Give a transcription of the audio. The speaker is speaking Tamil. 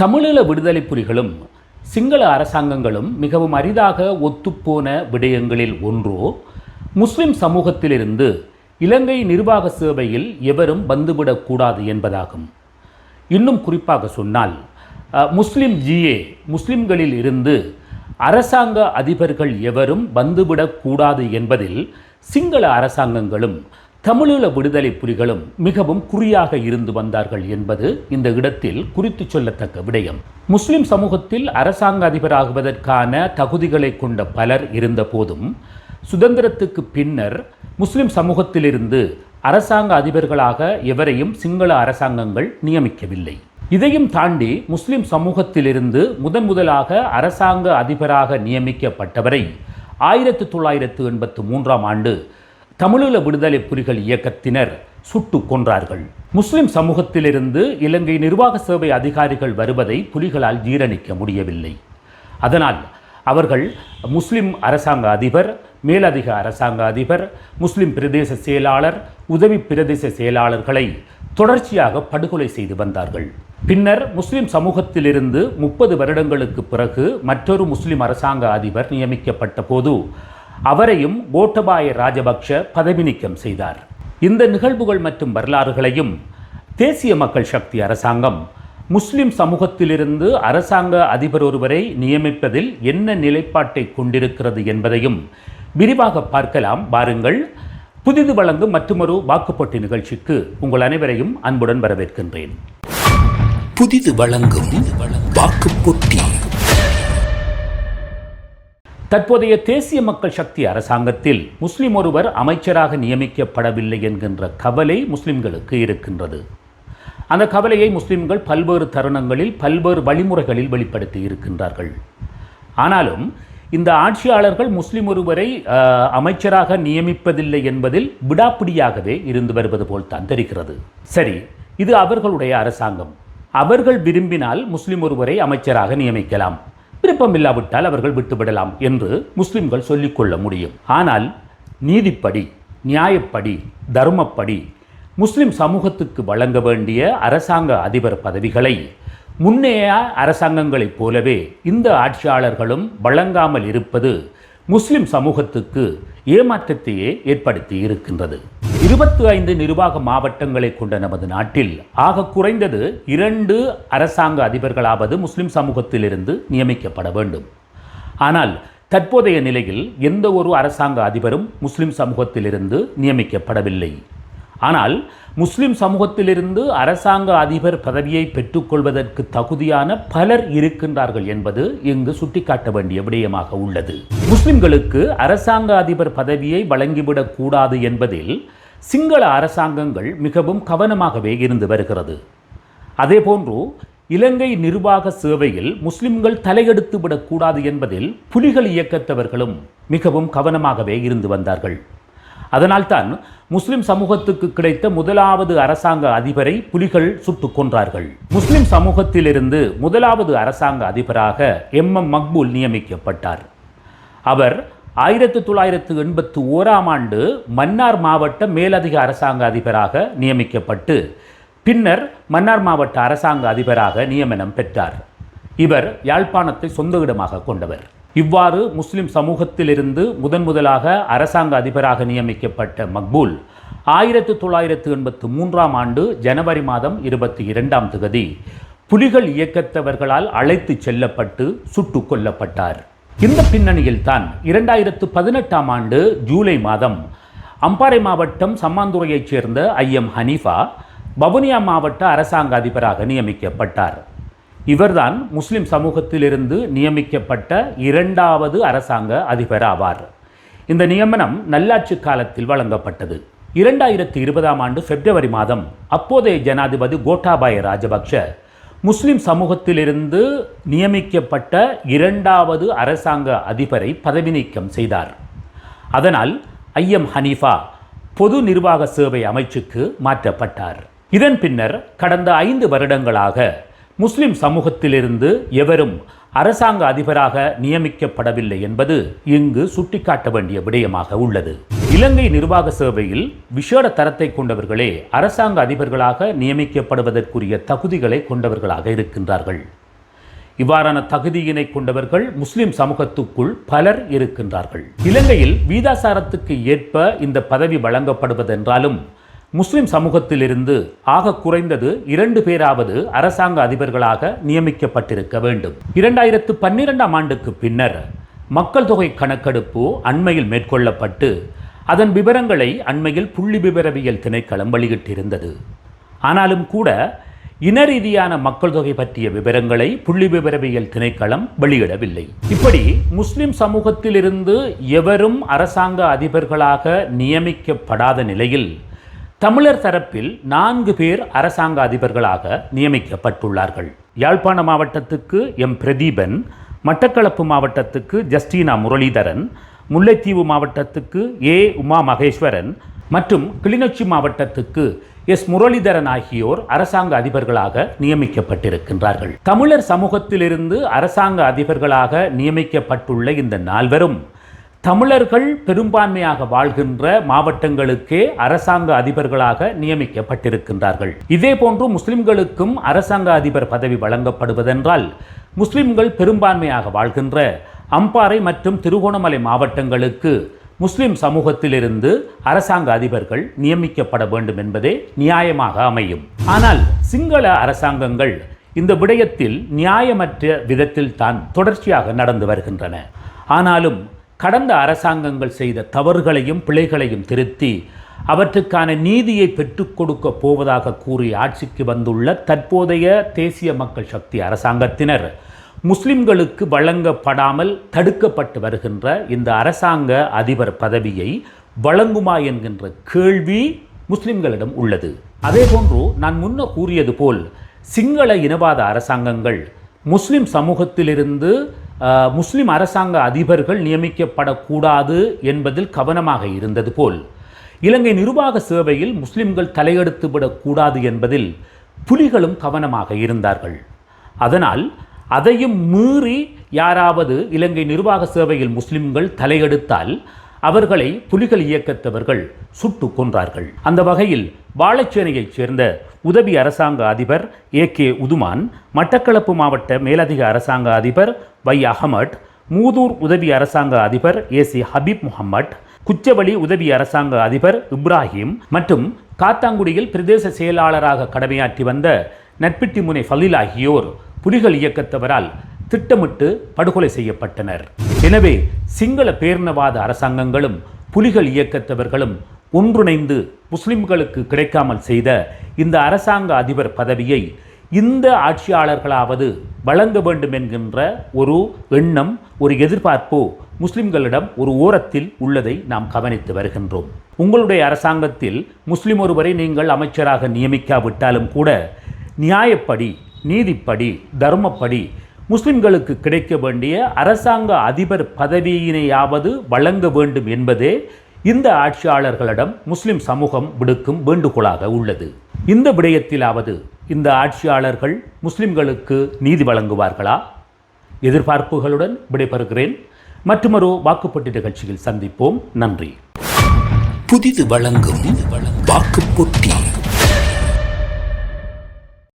தமிழீழ விடுதலை புலிகளும் சிங்கள அரசாங்கங்களும் மிகவும் அரிதாக ஒத்துப்போன விடயங்களில் ஒன்றோ முஸ்லிம் சமூகத்திலிருந்து இலங்கை நிர்வாக சேவையில் எவரும் வந்துவிடக்கூடாது என்பதாகும். இன்னும் குறிப்பாக சொன்னால் முஸ்லிம் ஜிஏ முஸ்லிம்களில் இருந்து அரசாங்க அதிபர்கள் எவரும் வந்துவிடக்கூடாது என்பதில் சிங்கள அரசாங்கங்களும் தமிழீழ விடுதலை புலிகளும் மிகவும் குறியாக இருந்து வந்தார்கள் என்பது இந்த இடத்தில் குறித்து சொல்லத்தக்க விடயம். முஸ்லிம் சமூகத்தில் அரசாங்க அதிபராகுவதற்கான தகுதிகளை கொண்ட பலர் இருந்த போதும் சுதந்திரத்துக்கு பின்னர் முஸ்லிம் சமூகத்திலிருந்து அரசாங்க அதிபர்களாக எவரையும் சிங்கள அரசாங்கங்கள் நியமிக்கவில்லை. இதையும் தாண்டி முஸ்லிம் சமூகத்திலிருந்து முதன் முதலாக அரசாங்க அதிபராக நியமிக்கப்பட்டவரை ஆயிரத்து தொள்ளாயிரத்து எண்பத்து மூன்றாம் ஆண்டு தமிழீழ விடுதலை புலிகள் இயக்கத்தினர் சுட்டு கொன்றார்கள். முஸ்லிம் சமூகத்திலிருந்து இலங்கை நிர்வாக சேவை அதிகாரிகள் வருவதை புலிகளால் ஜீரணிக்க முடியவில்லை. அதனால் அவர்கள் முஸ்லிம் அரசாங்க அதிபர் மேலதிக அரசாங்க அதிபர் முஸ்லிம் பிரதேச செயலாளர் உதவி பிரதேச செயலாளர்களை தொடர்ச்சியாக படுகொலை செய்து வந்தார்கள். பின்னர் முஸ்லிம் சமூகத்திலிருந்து முப்பது வருடங்களுக்கு பிறகு மற்றொரு முஸ்லிம் அரசாங்க அதிபர் நியமிக்கப்பட்ட போது அவரையும் கோட்டபாய ராஜபக்ஷ பதவி நீக்கம் செய்தார். இந்த நிகழ்வுகள் மற்றும் வரலாறுகளையும் தேசிய மக்கள் சக்தி அரசாங்கம் முஸ்லிம் சமூகத்திலிருந்து அரசாங்க அதிபர் ஒருவரை நியமிப்பதில் என்ன நிலைப்பாட்டை கொண்டிருக்கிறது என்பதையும் விரிவாக பார்க்கலாம். பாருங்கள் புதிது வழங்கும் மற்றொரு வாக்குப்பட்டி நிகழ்ச்சிக்கு உங்கள் அனைவரையும் அன்புடன் வரவேற்கின்றேன். புதிது வழங்கும் வாக்குப்போட்டி. தற்போதைய தேசிய மக்கள் சக்தி அரசாங்கத்தில் முஸ்லிம் ஒருவர் அமைச்சராக நியமிக்கப்படவில்லை என்கின்ற கவலை முஸ்லிம்களுக்கு இருக்கின்றது. அந்த கவலையை முஸ்லிம்கள் பல்வேறு தருணங்களில் பல்வேறு வழிமுறைகளில் வெளிப்படுத்தி இருக்கின்றார்கள். ஆனாலும் இந்த ஆட்சியாளர்கள் முஸ்லிம் ஒருவரை அமைச்சராக நியமிப்பதில்லை என்பதில் விடாப்பிடியாகவே இருந்து வருவது போல் தான் தெரிகிறது. சரி இது அவர்களுடைய அரசாங்கம். அவர்கள் விரும்பினால் முஸ்லிம் ஒருவரை அமைச்சராக நியமிக்கலாம். விருப்பமில்லாவிட்டால் அவர்கள் விட்டுவிடலாம் என்று முஸ்லிம்கள் சொல்லிக்கொள்ள முடியும். ஆனால் நீதிப்படி நியாயப்படி தர்மப்படி முஸ்லிம் சமூகத்துக்கு வழங்க வேண்டிய அரசாங்க அதிபர் பதவிகளை முன்னைய அரசாங்கங்களைப் போலவே இந்த ஆட்சியாளர்களும் வழங்காமல் இருப்பது முஸ்லிம் சமூகத்துக்கு ஏமாற்றத்தையே ஏற்படுத்தி இருக்கின்றது. இருபத்தி ஐந்து நிர்வாக மாவட்டங்களை கொண்ட நமது நாட்டில் ஆக குறைந்தது இரண்டு அரசாங்க அதிபர்களாவது முஸ்லிம் சமூகத்திலிருந்து நியமிக்கப்பட வேண்டும். ஆனால் தற்போதைய நிலையில் எந்த ஒரு அரசாங்க அதிபரும் முஸ்லிம் சமூகத்திலிருந்து நியமிக்கப்படவில்லை. ஆனால் முஸ்லிம் சமூகத்திலிருந்து அரசாங்க அதிபர் பதவியை பெற்றுக்கொள்வதற்கு தகுதியான பலர் இருக்கின்றார்கள் என்பது இங்கு சுட்டிக்காட்ட வேண்டிய விடயமாக உள்ளது. முஸ்லிம்களுக்கு அரசாங்க அதிபர் பதவியை வழங்கிவிடக் கூடாது என்பதில் சிங்கள அரசாங்கங்கள் மிகவும் கவனமாகவே இருந்து வருகிறது. அதேபோன்று இலங்கை நிர்வாக சேவையில் முஸ்லிம்கள் தலையெடுத்து விடக்கூடாது என்பதில் புலிகள் இயக்கத்தவர்களும் மிகவும் கவனமாகவே இருந்து வந்தார்கள். அதனால்தான் முஸ்லிம் சமூகத்துக்கு கிடைத்த முதலாவது அரசாங்க அதிபரை புலிகள் சுட்டுக் கொன்றார்கள். முஸ்லிம் சமூகத்திலிருந்து முதலாவது அரசாங்க அதிபராக எம். எம். மக்பூல் நியமிக்கப்பட்டார். அவர் ஆயிரத்து தொள்ளாயிரத்து எண்பத்து ஓராம் ஆண்டு மன்னார் மாவட்ட மேலதிக அரசாங்க அதிபராக நியமிக்கப்பட்டு பின்னர் மன்னார் மாவட்ட அரசாங்க அதிபராக நியமனம் பெற்றார். இவர் யாழ்ப்பாணத்தை சொந்த இடமாக கொண்டவர். இவ்வாறு முஸ்லிம் சமூகத்திலிருந்து முதன் முதலாக அரசாங்க அதிபராக நியமிக்கப்பட்ட மக்பூல் ஆயிரத்து தொள்ளாயிரத்து எண்பத்து மூன்றாம் ஆண்டு ஜனவரி மாதம் இருபத்தி இரண்டாம் தகுதி புலிகள் இயக்கத்தவர்களால் அழைத்து செல்லப்பட்டு சுட்டுக் கொல்லப்பட்டார். இந்த பின்னணியில்தான் இரண்டாயிரத்து பதினெட்டாம் ஆண்டு ஜூலை மாதம் அம்பாறை மாவட்டம் சம்மாந்துறையைச் சேர்ந்த ஐஎம் ஹனீஃபா வவுனியா மாவட்ட அரசாங்க அதிபராக நியமிக்கப்பட்டார். இவர்தான் முஸ்லிம் சமூகத்திலிருந்து நியமிக்கப்பட்ட இரண்டாவது அரசாங்க அதிபர் ஆவார் இந்த நியமனம் நல்லாட்சி காலத்தில் வழங்கப்பட்டது. இரண்டாயிரத்தி இருபதாம் ஆண்டு பிப்ரவரி மாதம் அப்போதைய ஜனாதிபதி கோட்டாபாய ராஜபக்ஷ முஸ்லிம் சமூகத்திலிருந்து நியமிக்கப்பட்ட இரண்டாவது அரசாங்க அதிபரை பதவி நீக்கம் செய்தார். அதனால் ஐஎம் ஹனீஃபா பொது நிர்வாக சேவை அமைச்சுக்கு மாற்றப்பட்டார். இதன் பின்னர் கடந்த ஐந்து வருடங்களாக முஸ்லிம் சமூகத்திலிருந்து எவரும் அரசாங்க அதிபராக நியமிக்கப்படவில்லை என்பது இங்கு சுட்டிக்காட்ட வேண்டிய விடயமாக உள்ளது. இலங்கை நிர்வாக சேவையில் விசேட தரத்தை கொண்டவர்களே அரசாங்க அதிபர்களாக நியமிக்கப்படுவதற்குரிய தகுதிகளை கொண்டவர்களாக இருக்கின்றார்கள். இவ்வாறான தகுதியினை கொண்டவர்கள் முஸ்லிம் சமூகத்துக்குள் பலர் இருக்கின்றார்கள். இலங்கையில் வீதாசாரத்துக்கு ஏற்ப இந்த பதவி வழங்கப்படுவதென்றாலும் முஸ்லிம் சமூகத்திலிருந்து ஆக குறைந்தது இரண்டு பேராவது அரசாங்க அதிபர்களாக நியமிக்கப்பட்டிருக்க வேண்டும். இரண்டாயிரத்து பன்னிரெண்டாம் ஆண்டுக்கு பின்னர் மக்கள் தொகை கணக்கெடுப்பு அண்மையில் மேற்கொள்ளப்பட்டு அதன் விவரங்களை அண்மையில் புள்ளி விவரவியல் திணைக்களம் வெளியிட்டிருந்தது. ஆனாலும் கூட இன ரீதியான மக்கள் தொகை பற்றிய விவரங்களை புள்ளி விவரவியல் திணைக்களம் வெளியிடவில்லை. இப்படி முஸ்லிம் சமூகத்திலிருந்து எவரும் அரசாங்க அதிபர்களாக நியமிக்கப்படாத நிலையில் தமிழர் தரப்பில் நான்கு பேர் அரசாங்க அதிபர்களாக நியமிக்கப்பட்டுள்ளார்கள். யாழ்ப்பாண மாவட்டத்துக்கு எம். பிரதீபன் மட்டக்களப்பு மாவட்டத்துக்கு ஜஸ்டினா முரளிதரன் முல்லைத்தீவு மாவட்டத்துக்கு ஏ. உமா மகேஸ்வரன் மற்றும் கிளிநொச்சி மாவட்டத்துக்கு எஸ். முரளிதரன் ஆகியோர் அரசாங்க அதிபர்களாக நியமிக்கப்பட்டிருக்கின்றார்கள். தமிழர் சமூகத்திலிருந்து அரசாங்க அதிபர்களாக நியமிக்கப்பட்டுள்ள இந்த நால்வரும் தமிழர்கள் பெரும்பான்மையாக வாழ்கின்ற மாவட்டங்களுக்கே அரசாங்க அதிபர்களாக நியமிக்கப்பட்டிருக்கின்றார்கள். இதே போன்று முஸ்லிம்களுக்கும் அரசாங்க அதிபர் பதவி வழங்கப்படுவதென்றால் முஸ்லிம்கள் பெரும்பான்மையாக வாழ்கின்ற அம்பாறை மற்றும் திருகோணமலை மாவட்டங்களுக்கு முஸ்லிம் சமூகத்திலிருந்து அரசாங்க அதிபர்கள் நியமிக்கப்பட வேண்டும் என்பதே நியாயமாக அமையும். ஆனால் சிங்கள அரசாங்கங்கள் இந்த விடயத்தில் நியாயமற்ற விதத்தில் தான் தொடர்ச்சியாக நடந்து வருகின்றன. ஆனாலும் கடந்த அரசாங்கங்கள் செய்த தவறுகளையும் பிழைகளையும் திருத்தி அவற்றுக்கான நீதியை பெற்றுக் கொடுக்க போவதாக கூறி ஆட்சிக்கு வந்துள்ள தற்போதைய தேசிய மக்கள் சக்தி அரசாங்கத்தினர். முஸ்லிம்களுக்கு வழங்கப்படாமல் தடுக்கப்பட்டு வருகின்ற இந்த அரசாங்க அதிபர் பதவியை வழங்குமா என்கின்ற கேள்வி முஸ்லிம்களிடம் உள்ளது. அதேபோன்று நான் முன்னர் கூறியது போல் சிங்கள இனவாத அரசாங்கங்கள் முஸ்லிம் சமூகத்திலிருந்து முஸ்லிம் அரசாங்க அதிபர்கள் நியமிக்கப்படக்கூடாது என்பதில் கவனமாக இருந்தது போல். இலங்கை நிர்வாக சேவையில் முஸ்லிம்கள் தலையெடுத்து விடக்கூடாது என்பதில் புலிகளும் கவனமாக இருந்தார்கள். அதனால் அதையும் மீறி யாராவது இலங்கை நிர்வாக சேவையில் முஸ்லிம்கள் தலையெடுத்தால் அவர்களை புலிகள் இயக்கத்தவர்கள் சுட்டு கொன்றார்கள். அந்த வகையில் வாழைச்சேனையைச் சேர்ந்த உதவி அரசாங்க அதிபர் ஏ கே உதுமான் மட்டக்களப்பு மாவட்ட மேலதிக அரசாங்க அதிபர் வை அகமட் மூதூர் உதவி அரசாங்க அதிபர் ஏ சி ஹபீப் முகமட் குச்சவெளி உதவி அரசாங்க அதிபர் இப்ராஹிம் மற்றும் காத்தாங்குடியில் பிரதேச செயலாளராக கடமையாற்றி வந்த நட்பிட்டி முனை ஃபலில் ஆகியோர் புலிகள் இயக்கத்தவரால் திட்டமிட்டு படுகொலை செய்யப்பட்டனர். எனவே சிங்கள பேரினவாத அரசாங்கங்களும் புலிகள் இயக்கத்தவர்களும் ஒன்றிணைந்து முஸ்லிம்களுக்கு கிடைக்காமல் செய்த இந்த அரசாங்க அதிபர் பதவியை இந்த ஆட்சியாளர்களாவது வழங்க வேண்டும் என்கின்ற ஒரு எண்ணம் ஒரு எதிர்பார்ப்பு முஸ்லிம்களிடம் ஒரு ஓரத்தில் உள்ளதை நாம் கவனித்து வருகின்றோம். உங்களுடைய அரசாங்கத்தில் முஸ்லிம் ஒருவரை நீங்கள் அமைச்சராக நியமிக்காவிட்டாலும் கூட நியாயப்படி நீதிப்படி தர்மப்படி முஸ்லிம்களுக்கு கிடைக்க வேண்டிய அரசாங்க அதிபர் பதவியினையாவது வழங்க வேண்டும் என்பதே இந்த ஆட்சியாளர்களிடம் முஸ்லிம் சமூகம் விடுக்கும் வேண்டுகோளாக உள்ளது. இந்த விடயத்திலாவது இந்த ஆட்சியாளர்கள் முஸ்லிம்களுக்கு நீதி வழங்குவார்களா? எதிர்பார்ப்புகளுடன் விடைபெறுகிறேன். மற்றொரு வாக்குப்பட்டு நிகழ்ச்சியில் சந்திப்போம். நன்றி. புதிது வழங்கும் வாக்குப்பொட்டி.